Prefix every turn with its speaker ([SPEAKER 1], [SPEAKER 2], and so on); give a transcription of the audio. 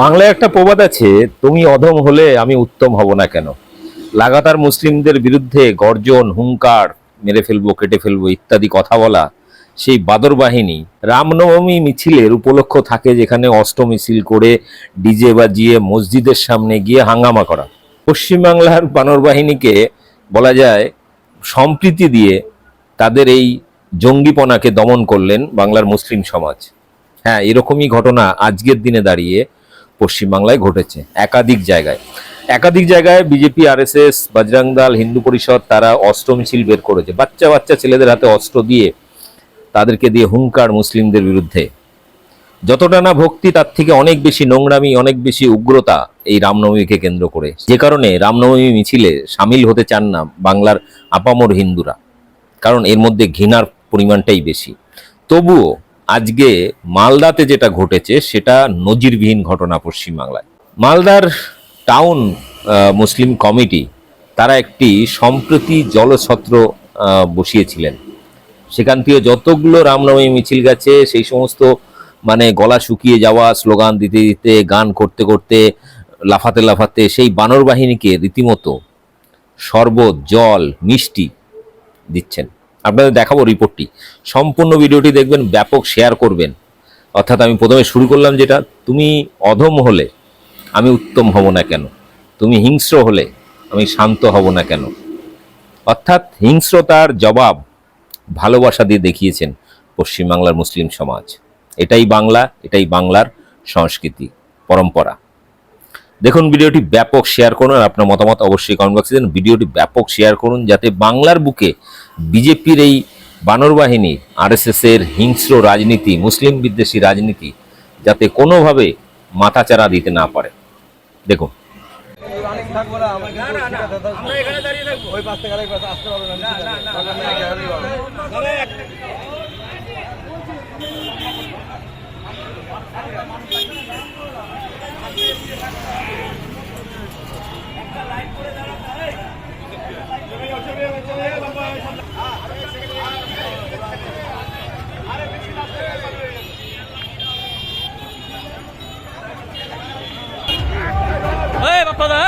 [SPEAKER 1] বাংলায় একটা প্রবাদ আছে, তুমি অধম হলে আমি উত্তম হব না কেন? লাগাতার মুসলিমদের বিরুদ্ধে গর্জন, হুঙ্কার, মেরে ফেলব, কেটে ফেলব, ইত্যাদি কথা বলা সেই বাদর বাহিনী রামনবমী মিছিলের উপলক্ষ থাকে যেখানে অষ্ট মিছিল করে ডিজে বাজিয়ে মসজিদের সামনে গিয়ে হাঙ্গামা করা। পশ্চিমবাংলার বানর বাহিনীকে বলা যায়, সম্প্রীতি দিয়ে তাদের এই জঙ্গিপনাকে দমন করলেন বাংলার মুসলিম সমাজ। হ্যাঁ এরকমই ঘটনা আজকের দিনে দাঁড়িয়ে পশ্চিমবাংলায় ঘটেছে, একাধিক জায়গায়। একাধিক জায়গায় বিজেপি আরএসএস বজরং দল, হিন্দু পরিষদ, তারা অস্ত্র মিছিল বের করেছে। বাচ্চা বাচ্চা ছেলেদের হাতে অস্ত্র দিয়ে তাদেরকে দিয়ে হুঙ্কার মুসলিমদের বিরুদ্ধে। যতটা না ভক্তি, তার থেকে অনেক বেশি নোংরামি, অনেক বেশি উগ্রতা এই রামনবমীকে কেন্দ্র করে। যে কারণে রামনবমী মিছিলে সামিল হতে চান না বাংলার আপামর হিন্দুরা। কারণ এর মধ্যে ঘৃণার পরিমাণটাই বেশি। তবুও আজকে মালদাতে যেটা ঘটেছে, সেটা নজিরবিহীন ঘটনা পশ্চিমবাংলায়। মালদার টাউন মুসলিম কমিটি তারা একটি সম্প্রতি জলছত্র বসিয়েছিলেন। সেখান থেকে যতগুলো রামনবমী মিছিল গেছে, সেই সমস্ত মানে গলা শুকিয়ে যাওয়া, স্লোগান দিতে দিতে, গান করতে করতে, লাফাতে লাফাতে, সেই বানর বাহিনীকে রীতিমতো শরবত, জল, মিষ্টি দিচ্ছেন। আপনাদের দেখাবো রিপোর্টটি সম্পূর্ণ ভিডিওটি দেখবেন, ব্যাপক শেয়ার করবেন। অর্থাৎ আমি প্রথমে শুরু করলাম যেটা, তুমি অধম হলে আমি উত্তম হব না কেন? তুমি হিংস্র হলে আমি শান্ত হব না কেন? অর্থাৎ হিংস্রতার জবাব ভালোবাসা দিয়ে দেখিয়েছেন পশ্চিমবাংলার মুসলিম সমাজ। এটাই বাংলা, এটাই বাংলার সংস্কৃতি, পরম্পরা। দেখুন ভিডিওটি ব্যাপক শেয়ার করুন আর আপনার মতামত অবশ্যই কমেন্ট বক্সে দেন। ভিডিওটি ব্যাপক শেয়ার করুন যাতে বাংলার বুকে বিজেপির এই বানর বাহিনী আরএসএস এর হিংস্র রাজনীতি, মুসলিম বিদ্বেষী রাজনীতি, যাতে কোনোভাবে মাথাচাড়া দিতে না পারে। দেখুন।
[SPEAKER 2] না
[SPEAKER 3] কথা